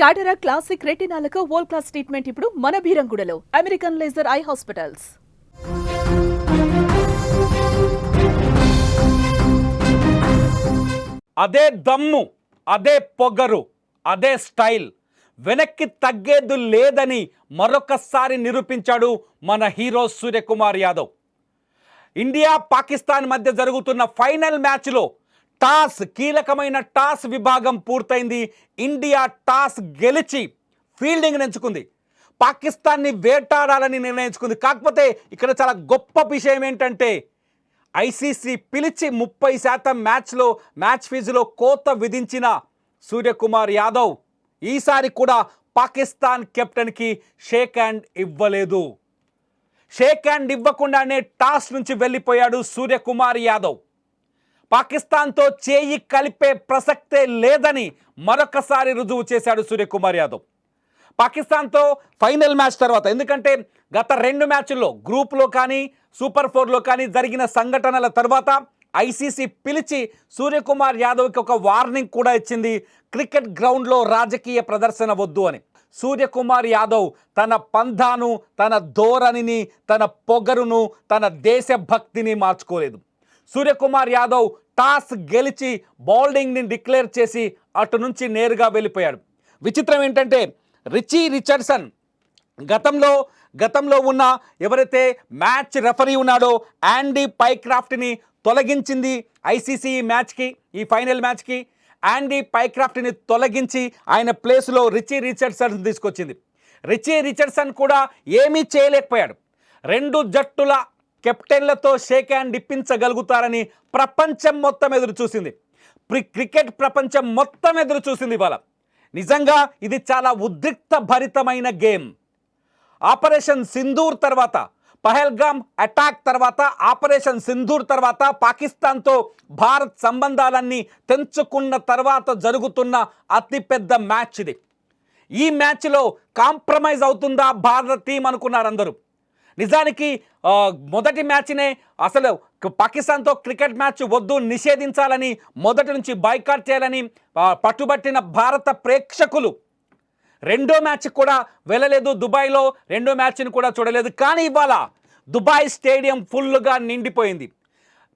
టాటరా classic రెటినాలకు world class treatment ఇప్పుడు మన బీరంగుడలో అమెరికన్ లేజర్ ఐ హాస్పిటల్స్. అదే దమ్ము అదే పొగరు అదే స్టైల్ వెనక్కి తగ్గేది లేదని మరొకసారి నిరూపించాడు మన హీరో సూర్యకుమార్ యాదవ్. ఇండియా పాకిస్తాన్ మధ్య జరుగుతున్న ఫైనల్ మ్యాచ్లో టాస్ కీలకమైన టాస్ విభాగం పూర్తయింది. ఇండియా టాస్ గెలిచి ఫీల్డింగ్ ఎంచుకుంది పాకిస్తాన్ని వేటాడాలని నిర్ణయించుకుంది. కాకపోతే ఇక్కడ చాలా గొప్ప విషయం ఏంటంటే ఐసీసీ పిలిచి ముప్పై శాతం మ్యాచ్లో మ్యాచ్ ఫీజులో కోత విధించిన సూర్యకుమార్ యాదవ్ ఈసారి కూడా పాకిస్తాన్ కెప్టెన్కి షేక్ హ్యాండ్ ఇవ్వలేదు. షేక్ హ్యాండ్ ఇవ్వకుండానే టాస్ నుంచి వెళ్ళిపోయాడు సూర్యకుమార్ యాదవ్. పాకిస్తాన్తో చేయి కలిపే ప్రసక్తే లేదని మరొకసారి రుజువు చేశాడు సూర్యకుమార్ యాదవ్. పాకిస్తాన్తో ఫైనల్ మ్యాచ్ తర్వాత ఎందుకంటే గత రెండు మ్యాచ్ల్లో గ్రూప్లో కానీ సూపర్ ఫోర్లో కానీ జరిగిన సంఘటనల తర్వాత ఐసీసీ పిలిచి సూర్యకుమార్ యాదవ్కి ఒక వార్నింగ్ కూడా ఇచ్చింది క్రికెట్ గ్రౌండ్లో రాజకీయ ప్రదర్శన వద్దు అని. సూర్యకుమార్ యాదవ్ తన పంధాను తన ధోరణిని తన పొగరును తన దేశభక్తిని మార్చుకోలేదు. సూర్యకుమార్ యాదవ్ టాస్ గెలిచి బౌలింగ్ని డిక్లేర్ చేసి అటు నుంచి నేరుగా వెళ్ళిపోయాడు. విచిత్రం ఏంటంటే రిచీ రిచర్డ్సన్ గతంలో గతంలో ఉన్న ఎవరైతే మ్యాచ్ రెఫరీ ఉన్నాడో యాండీ పైక్రాఫ్ట్ని తొలగించింది ఐసీసీ మ్యాచ్కి ఈ ఫైనల్ మ్యాచ్కి. యాండీ పైక్రాఫ్ట్ని తొలగించి ఆయన ప్లేస్లో రిచీ రిచర్డ్సన్ తీసుకొచ్చింది. రిచీ రిచర్డ్సన్ కూడా ఏమీ చేయలేకపోయాడు. రెండు జట్టుల కెప్టెన్లతో షేక్ హ్యాండ్ ఇప్పించగలుగుతారని ప్రపంచం మొత్తం ఎదురు చూసింది. ప్రి- క్రికెట్ ప్రపంచం మొత్తం ఎదురు చూసింది ఇవాళ. నిజంగా ఇది చాలా ఉద్రిక్త భరితమైన గేమ్. ఆపరేషన్ సింధూర్ తర్వాత పహల్గామ్ అటాక్ తర్వాత ఆపరేషన్ సింధూర్ తర్వాత పాకిస్తాన్తో భారత్ సంబంధాలన్నీ తెంచుకున్న తర్వాత జరుగుతున్న అతిపెద్ద మ్యాచ్ ఇది. ఈ మ్యాచ్లో కాంప్రమైజ్ అవుతుందా భారత టీం అనుకున్నారు అందరూ నిజానికి మొదటి మ్యాచ్నే అసలు పాకిస్తాన్తో క్రికెట్ మ్యాచ్ వద్దు నిషేధించాలని మొదటి నుంచి బైకాట్ చేయాలని పట్టుబట్టిన భారత ప్రేక్షకులు. రెండో మ్యాచ్ కూడా వెళ్ళలేదు దుబాయ్లో రెండో మ్యాచ్ని కూడా చూడలేదు. కానీ ఇవాళ దుబాయ్ స్టేడియం ఫుల్గా నిండిపోయింది.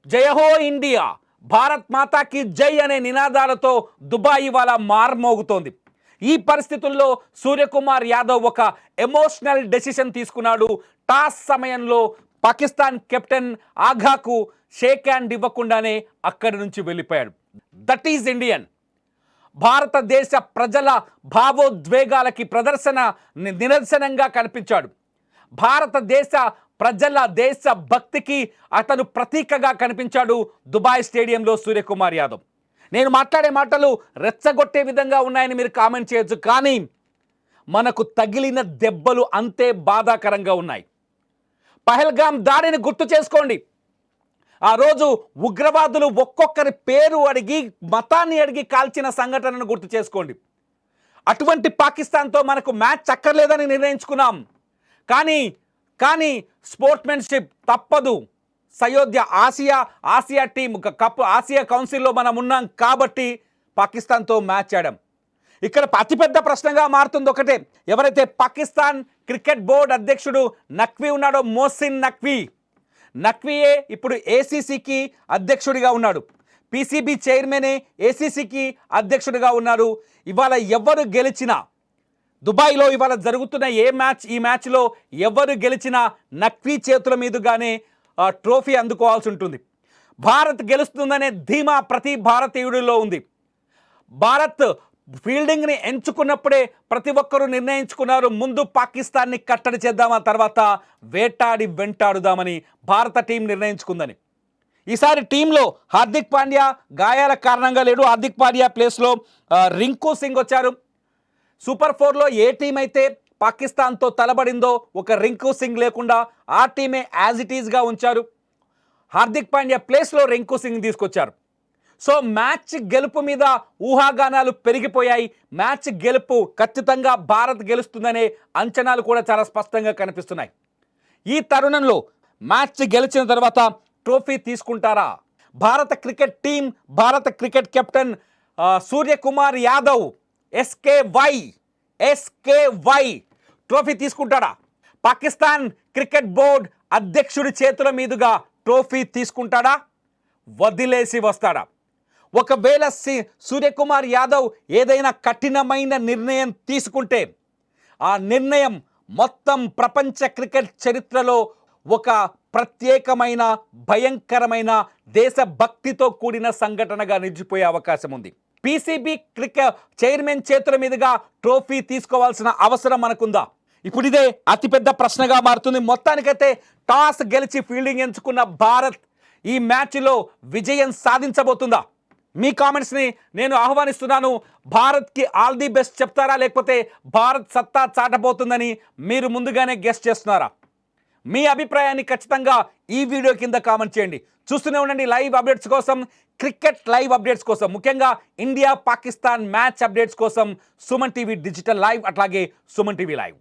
జయహో ఇండియా! భారత్ మాతాకి జై అనే నినాదాలతో దుబాయ్ ఇవాళ మార్మోగుతోంది. ఈ పరిస్థితుల్లో సూర్యకుమార్ యాదవ్ ఒక ఎమోషనల్ డెసిషన్ తీసుకున్నాడు. టాస్ సమయంలో పాకిస్తాన్ కెప్టెన్ ఆఘాకు షేక్ హ్యాండ్ ఇవ్వకుండానే అక్కడి నుంచి వెళ్ళిపోయాడు. దట్ ఈజ్ ఇండియన్ భారతదేశ ప్రజల భావోద్వేగాలకి ప్రదర్శన నిదర్శనంగా కనిపించాడు. భారతదేశ ప్రజల దేశ భక్తికి అతను ప్రతీకగా కనిపించాడు దుబాయ్ స్టేడియంలో సూర్యకుమార్ యాదవ్. నేను మాట్లాడే మాటలు రెచ్చగొట్టే విధంగా ఉన్నాయని మీరు కామెంట్ చేయొచ్చు కానీ మనకు తగిలిన దెబ్బలు అంతే బాధాకరంగా ఉన్నాయి. పహల్గామ్ దాడిని గుర్తు చేసుకోండి. ఆ రోజు ఉగ్రవాదులు ఒక్కొక్కరి పేరు అడిగి మతాన్ని అడిగి కాల్చిన సంఘటనను గుర్తు చేసుకోండి. అటువంటి పాకిస్తాన్తో మనకు మ్యాచ్ చక్కర్లేదని నిర్ణయించుకున్నాం. కానీ కానీ స్పోర్ట్మెన్షిప్ తప్పదు. సయోధ్య ఆసియా ఆసియా టీం ఒక కప్ ఆసియా కౌన్సిల్లో మనం ఉన్నాం కాబట్టి పాకిస్తాన్తో మ్యాచ్ ఆడాం. ఇక్కడ అతిపెద్ద ప్రశ్నగా మారుతుంది ఒకటే ఎవరైతే పాకిస్తాన్ క్రికెట్ బోర్డు అధ్యక్షుడు నక్వీ ఉన్నాడో మోసిన్ నక్వీ. నక్వీయే ఇప్పుడు ఏసీసీకి అధ్యక్షుడిగా ఉన్నాడు. పీసీబీ చైర్మనే ఏసీసీకి అధ్యక్షుడిగా ఉన్నారు. ఇవాళ ఎవరు గెలిచినా దుబాయ్లో ఇవాళ జరుగుతున్న ఏ మ్యాచ్ ఈ మ్యాచ్లో ఎవరు గెలిచినా నక్వీ చేతుల మీదుగానే ట్రోఫీ అందుకోవాల్సి ఉంటుంది. భారత్ గెలుస్తుందనే ధీమా ప్రతి భారతీయుడిలో ఉంది. భారత్ ఫీల్డింగ్ని ఎంచుకున్నప్పుడే ప్రతి ఒక్కరూ నిర్ణయించుకున్నారు. ముందు పాకిస్తాన్ని కట్టడి చేద్దాం ఆ తర్వాత వేటాడి వెంటాడుదామని భారత టీం నిర్ణయించుకుందని. ఈసారి టీంలో హార్దిక్ పాండ్యా గాయాల కారణంగా లేడు. హార్దిక్ పాండ్యా ప్లేస్లో రింకు సింగ్ వచ్చారు. సూపర్ ఫోర్లో ఏ టీం అయితే పాకిస్తాన్తో తలబడిందో ఒక రింకు సింగ్ లేకుండా ఆ టీమే యాజ్ ఇట్ ఈజ్గా ఉంచారు. హార్దిక్ పాండ్యా ప్లేస్లో రింకు సింగ్ తీసుకొచ్చారు. సో మ్యాచ్ గెలుపు మీద ఊహాగానాలు పెరిగిపోయాయి. మ్యాచ్ గెలుపు ఖచ్చితంగా భారత్ గెలుస్తుందనే అంచనాలు కూడా చాలా స్పష్టంగా కనిపిస్తున్నాయి. ఈ తరుణంలో మ్యాచ్ గెలిచిన తర్వాత ట్రోఫీ తీసుకుంటారా? భారత క్రికెట్ టీం భారత cricket captain Suryakumar Yadav SK Y SKY trophy తీసుకుంటాడా? Pakistan cricket board అధ్యక్షుడి చేతుల మీదుగా ట్రోఫీ తీసుకుంటాడా? వదిలేసి వస్తాడా? ఒకవేళ సి సూర్యకుమార్ యాదవ్ ఏదైనా కఠినమైన నిర్ణయం తీసుకుంటే ఆ నిర్ణయం మొత్తం ప్రపంచ క్రికెట్ చరిత్రలో ఒక ప్రత్యేకమైన భయంకరమైన దేశభక్తితో కూడిన సంఘటనగా నిలిచిపోయే అవకాశం ఉంది. పీసీబీ క్రికెట్ చైర్మన్ చేతుల మీదుగా ట్రోఫీ తీసుకోవాల్సిన అవసరం మనకుందా? ఇప్పుడు ఇదే అతిపెద్ద ప్రశ్నగా మారుతుంది. మొత్తానికైతే టాస్ గెలిచి ఫీల్డింగ్ ఎంచుకున్న భారత్ ఈ మ్యాచ్లో విజయం సాధించబోతుందా? మీ కామెంట్స్ని నేను ఆహ్వానిస్తున్నాను. భారత్కి ఆల్ ది బెస్ట్ చెప్తారా? లేకపోతే భారత్ సత్తా చాటబోతుందని మీరు ముందుగానే గెస్ట్ చేస్తున్నారా? మీ అభిప్రాయాన్ని ఖచ్చితంగా ఈ వీడియో కింద కామెంట్ చేయండి. చూస్తూనే ఉండండి లైవ్ అప్డేట్స్ కోసం క్రికెట్ లైవ్ అప్డేట్స్ కోసం ముఖ్యంగా ఇండియా పాకిస్తాన్ మ్యాచ్ అప్డేట్స్ కోసం సుమన్ టీవీ డిజిటల్ లైవ్ అట్లాగే సుమన్ టీవీ లైవ్.